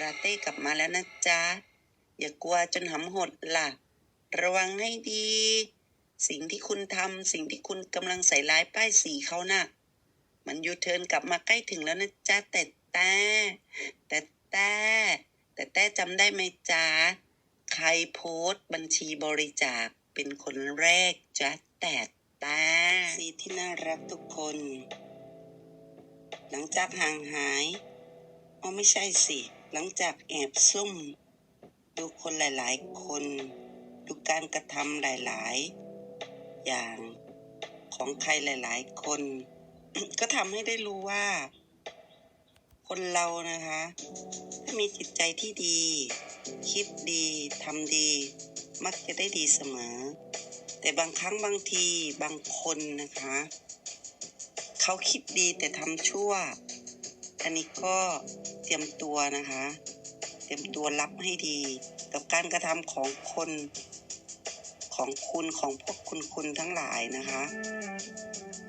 ราเต้กลับมาแล้วนะจ๊ะ อย่ากลัวจนหำหดล่ะ ระวังให้ดี สิ่งที่คุณทำสิ่งที่คุณกำลังใส่ร้ายป้ายสีเขาน่ะ มันยูเทิร์นกลับมาใกล้ถึงแล้วนะจ๊ะ แต่แต่แต่แต่แต่แต่จำได้ไหมจ๊ะ ใครโพสต์บัญชีบริจาคเป็นคนแรกจ๊ะแต่แต่สีที่น่ารักทุกคน หลังจากห่างหายอ๋อไม่ใช่สิ หลังจากแอบซุ่ม ดูคนหลายๆ คน ดูการกระทำหลายๆ อย่างของใครหลาย ๆ คน ก็ทำให้ได้รู้ว่า คนเรานะคะ ถ้ามีจิตใจที่ดี คิดดีทำดี มักจะได้ดีเสมอ แต่บางครั้งบางทีบางคนนะคะ เขาคิดดีแต่ทำชั่ว อันนี้ก็เตรียมตัวนะคะ เตรียมตัวรับให้ดี กับการกระทำของคนของคุณของพวกคุณคุณทั้งหลายนะคะ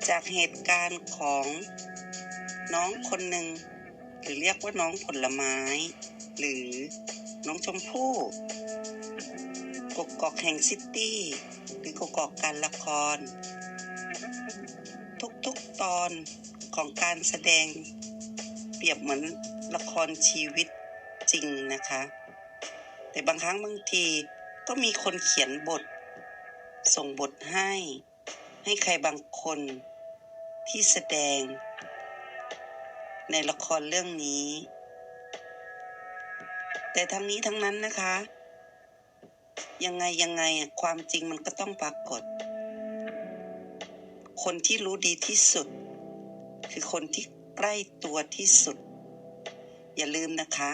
จากเหตุการณ์ของน้องคนหนึ่งหรือเรียกว่าน้องผลไม้ หรือน้องชมพู่กกอกแห่งซิตี้หรือกกอกการละคร ทุกๆตอนของการแสดง เปรียบเหมือนละครชีวิตจริงนะคะ แต่บางครั้งบางทีก็มีคนเขียนบท ส่งบทให้ ให้ใครบางคนที่แสดง ในละครเรื่องนี้ แต่ทั้งนี้ทั้งนั้นนะคะ ยังไงยังไงความจริงมันก็ต้องปรากฏ คนที่รู้ดีที่สุด คือคนที่ ใกล้ตัวที่สุด อย่าลืมนะคะ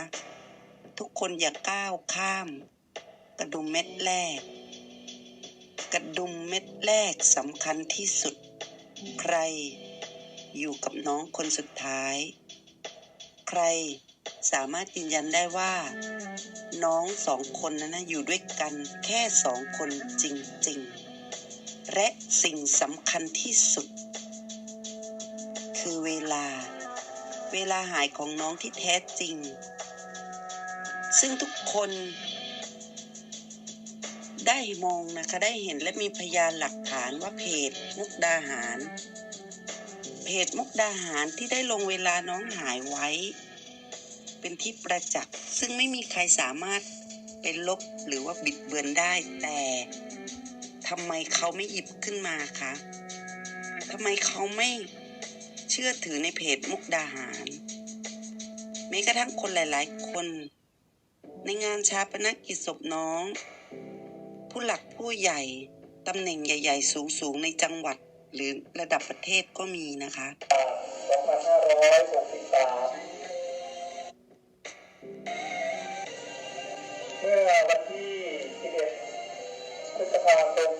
ทุกคนอย่าก้าวข้าม กระดุมเม็ดแรก กระดุมเม็ดแรกสำคัญที่สุด ใครอยู่กับน้องคนสุดท้าย ใครสามารถยืนยันได้ว่า น้องสองคนนั้นนะอยู่ด้วยกันแค่สองคนจริงๆ และสิ่งสำคัญที่สุด คือเวลา เวลาหายของน้องที่แท้จริง ซึ่งทุกคนได้มองนะคะได้เห็นและมีพยานหลักฐานว่าเพจมุกดาหาร เพจมุกดาหารที่ได้ลงเวลาน้องหายไว้ เป็นที่ประจักษ์ซึ่งไม่มีใครสามารถเป็นลบหรือว่าบิดเบือนได้แต่ทำไมเขาไม่หยิบขึ้นมาคะทำไมเขาไม่ เชื่อถือในเพจมุกดาหารแม้กระทั่งคนหลาย ๆ คน ในงานชาปนกิจศพน้อง ผู้หลักผู้ใหญ่ตำแหน่งใหญ่ ๆ สูง ๆ ในจังหวัดหรือระดับประเทศก็มีนะคะ2563เมื่อวันที่11พฤษภาคม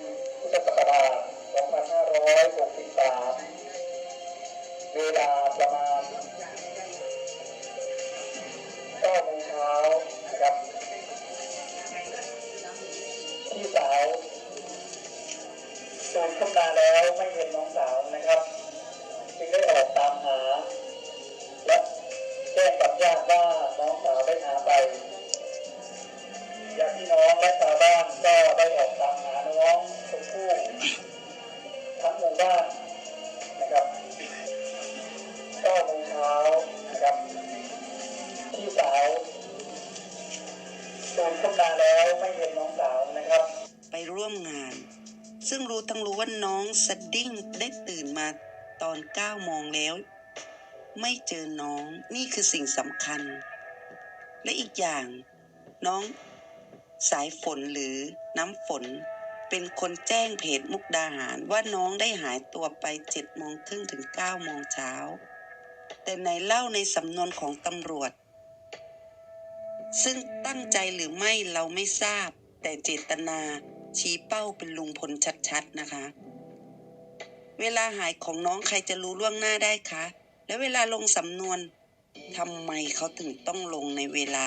ตื่นขึ้นมาแล้วไม่เห็นน้องสาวนะครับ ไปร่วมงาน ซึ่งรู้ทั้งรู้ว่าน้องสดิ้งได้ตื่นมาตอน9โมงแล้ว ไม่เจอน้องนี่คือสิ่งสำคัญ และอีกอย่างน้องสายฝนหรือน้ำฝน เป็นคนแจ้งเพจมุกดาหารว่าน้องได้หายตัวไป7โมงครึ่งถึง9โมงเช้า แต่ในเล่าในสำนวนของตำรวจ ซึ่งตั้งใจหรือไม่เราไม่ทราบ แต่เจตนาชี้เป้าเป็นลุงพลชัดๆนะคะ เวลาหายของน้องใครจะรู้ล่วงหน้าได้คะ และเวลาลงสำนวนทำไมเขาถึงต้องลงในเวลา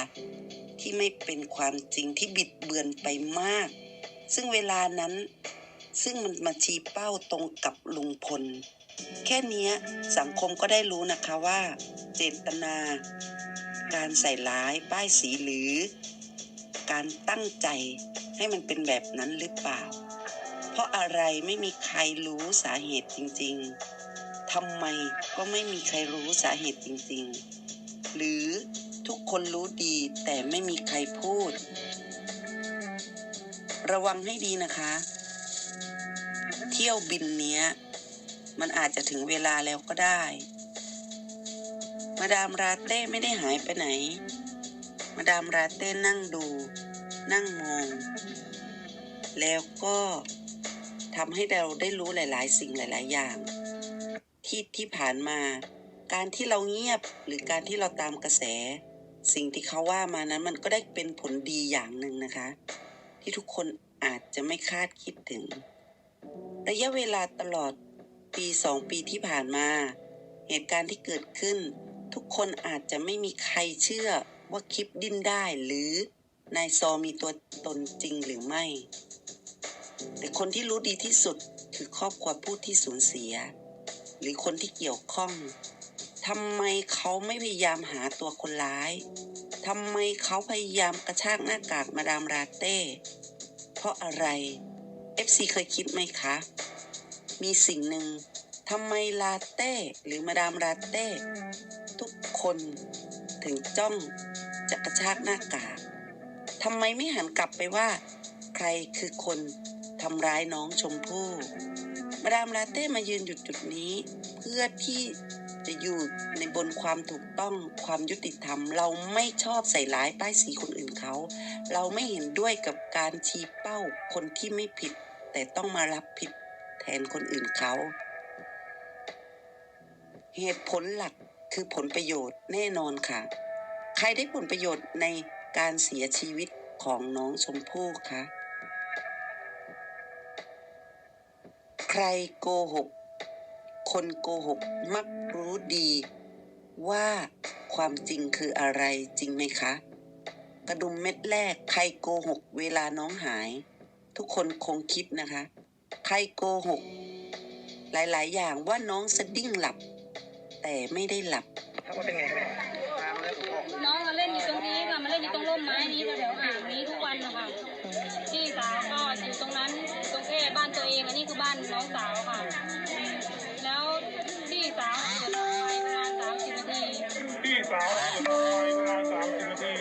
ที่ไม่เป็นความจริงที่บิดเบือนไปมาก ซึ่งเวลานั้นซึ่งมันมาชี้เป้าตรงกับลุงพล แค่นี้สังคมก็ได้รู้นะคะว่า เจตนา การใส่ร้ายป้ายสีหรือ การตั้งใจให้มันเป็นแบบนั้นหรือเปล่า เพราะอะไรไม่มีใครรู้สาเหตุจริงๆทำไมก็ไม่มีใครรู้สาเหตุจริงๆ หรือทุกคนรู้ดีแต่ไม่มีใครพูด ระวังให้ดีนะคะ เที่ยวบินเนี้ย มันอาจจะถึงเวลาแล้วก็ได้ มาดามราเต้ไม่ได้หายไปไหน มาดามราเต้นั่งดู นั่งมอง แล้วก็ทำให้เราได้รู้หลาย ๆ สิ่งหลาย ๆ อย่าง ที่ที่ผ่านมา การที่เราเงียบหรือการที่เราตามกระแส สิ่งที่เขาว่ามานั้นมันก็ได้เป็นผลดีอย่างหนึ่งนะคะ ที่ทุกคนอาจจะไม่คาดคิดถึง ระยะเวลาตลอดปีสองปีที่ผ่านมา เหตุการณ์ที่เกิดขึ้น ทุกคนอาจจะไม่มีใครเชื่อว่าคลิปดิ้นได้หรือนายซอมีตัวตนจริงหรือไม่ แต่คนที่รู้ดีที่สุดคือครอบครัวผู้ที่สูญเสีย หรือคนที่เกี่ยวข้องทำไมเขาไม่พยายามหาตัวคนร้ายทำไมเขาพยายามกระชากหน้ากากมาดามราเต้ เพราะอะไร FC เคยคิดไหมคะ มีสิ่งหนึ่งทำไมลาเต้หรือมาดามลาเต้ คนถึงจ้องจะกระชากหน้ากากทำไมไม่หันกลับไปว่า ใครคือคนทำร้ายน้องชมพู่มาดามลาเต้มายืนอยู่จุดนี้ เพื่อที่จะอยู่ในบนความถูกต้องความยุติธรรม เราไม่ชอบใส่ร้ายป้ายสีคนอื่นเขา เราไม่เห็นด้วยกับการชี้เป้าคนที่ไม่ผิด แต่ต้องมารับผิดแทนคนอื่นเขา เหตุผลหลัก คือผลประโยชน์แน่นอนค่ะ ใครได้ผลประโยชน์ในการเสียชีวิตของน้องชมพู่คะใครโกหก คนโกหกมักรู้ดีว่าความจริงคืออะไรจริงไหมคะ กระดุมเม็ดแรกใครโกหกเวลาน้องหาย ทุกคนคงคิดนะคะ ใครโกหก หลายๆ อย่างว่าน้องสดิ้งหลับ แต่ไม่ได้หลับถ้าว่าเป็นไงครับน้องมาเล่นอยู่ตรงนี้ค่ะมาเล่นอยู่ตรงร่มไม้นี้แถวๆอ่างนี้ทุกวันนะคะพี่สาวก็อยู่ตรงนั้นตรงแค่บ้านตัวเองอันนี้คือบ้านน้องสาวค่ะ แล้วพี่สาวเกิดไปประมาณสามสิบนาทีพี่สาวเกิดไปประมาณสามสิบนาที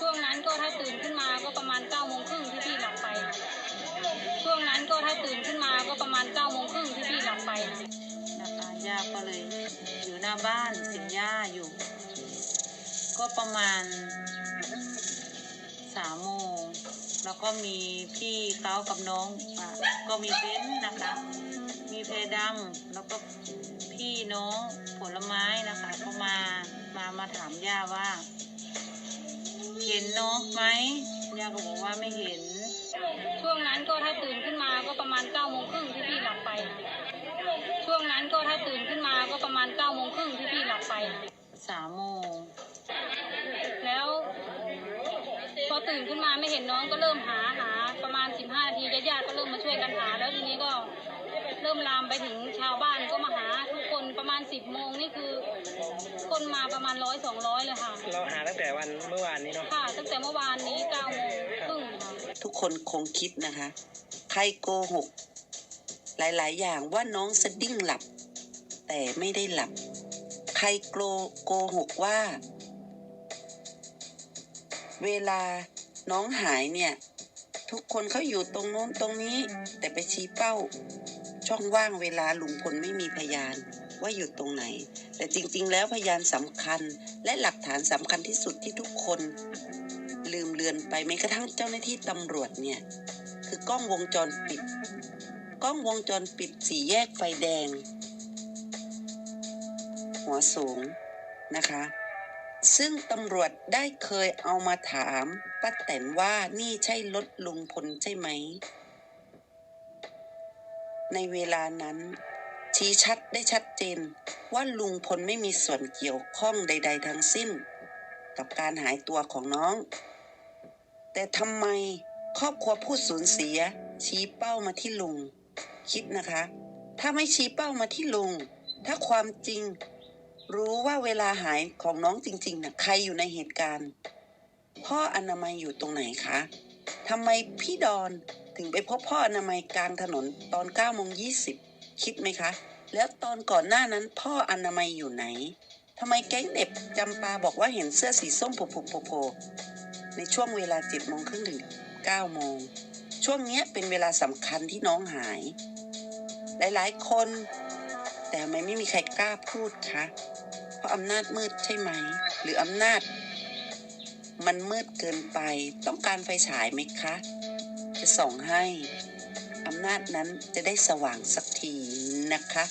ช่วงนั้นก็ถ้าตื่นขึ้นมาก็ประมาณเก้าโมงครึ่งที่พี่หลับไป ช่วงนั้นก็ถ้าตื่นขึ้นมาก็ประมาณเก้าโมงครึ่งที่พี่หลับไปนะคะย่าก็เลย บ้านสิงย่าอยู่ ก็ประมาณสามโมงแล้วก็มีพี่เขากับน้องอก็มีเบนซ์นะคะ มีเพดำแล้วก็พี่น้องผลไม้นะคะก็มามามาถามย่าว่า เห็นน้องไหมย่าก็บอกว่าไม่เห็น ช่วงนั้นก็ถ้าตื่นขึ้นมาก็ประมาณเก้าโมงครึ่งที่พี่หลับไปช่ วงนั้นก็ถ้าตื่นขึ้นมาก็ประมาณเก้าโมงครึ่งที่พี่หลับไปสามโมงแล้วพอตื่นขึ้นมาไม่เห็นน้องก็เริ่มหาหาประมาณ15นาทีญาติๆก็เริ่มมาช่วยกันหา แล้วทีนี้ก็เริ่มลามไปถึงชาวบ้านก็มาหาทุกคนประมาณ10โมงนี่คือ คนมาประมาณร้อยสองร้อยเลยค่ะ เราหาตั้งแต่วันเมื่อวานนี้เนาะค่ะ ตั้งแต่เมื่อวานนี้9โมงครึ่งค่ะ ทุกคนคงคิดนะคะ ใครโกหก หลาย ๆ อย่างว่าน้องสดิ้งหลับ แต่ไม่ได้หลับ ใครโกโกหกว่า เวลาน้องหายเนี่ย ทุกคนเขาอยู่ตรงโน้นตรงนี้ แต่ไปชี้เป้า ช่องว่างเวลาลุงพลไม่มีพยานว่าอยู่ตรงไหน แต่จริง ๆ แล้วพยานสำคัญและหลักฐานสำคัญที่สุดที่ทุกคน ลืมเลือนไปแม้กระทั่งเจ้าหน้าที่ตำรวจเนี่ย คือกล้องวงจรปิด กล้องวงจรปิดสี่แยกไฟแดง หัวสูงนะคะ ซึ่งตำรวจได้เคยเอามาถามป้าแตนว่านี่ใช่รถลุงพลใช่ไหม ในเวลานั้น ชี้ชัดได้ชัดเจนว่าลุงพลไม่มีส่วนเกี่ยวข้องใด ๆ ทั้งสิ้น กับการหายตัวของน้อง แต่ทำไมครอบครัวผู้สูญเสียชี้เป้ามาที่ลุง คิดนะคะ ถ้าไม่ชี้เป้ามาที่ลุง ถ้าความจริง รู้ว่าเวลาหายของน้องจริงๆนะใครอยู่ในเหตุการณ์ พ่ออนามัยอยู่ตรงไหนคะทำไมพี่ดอนถึงไปพบพ่ออนามัยกลางถนนตอน9โมง20คิดไหมคะ แล้วตอนก่อนหน้านั้นพ่ออนามัยอยู่ไหนทำไมแก๊งเด็บจำปาบอกว่าเห็นเสื้อสีส้มโผล่ในช่วงเวลา7โมงครึ่งถึง9โมง ช่วงนี้เป็นเวลาสำคัญที่น้องหาย หลายๆคน แต่ทำไมไม่มีใครกล้าพูดคะเพราะอำนาจมืดใช่ไหม หรืออำนาจ มันมืดเกินไปต้องการไฟฉายไหมคะ จะส่องให้อำนาจนั้นจะได้สว่างสักทีนะคะ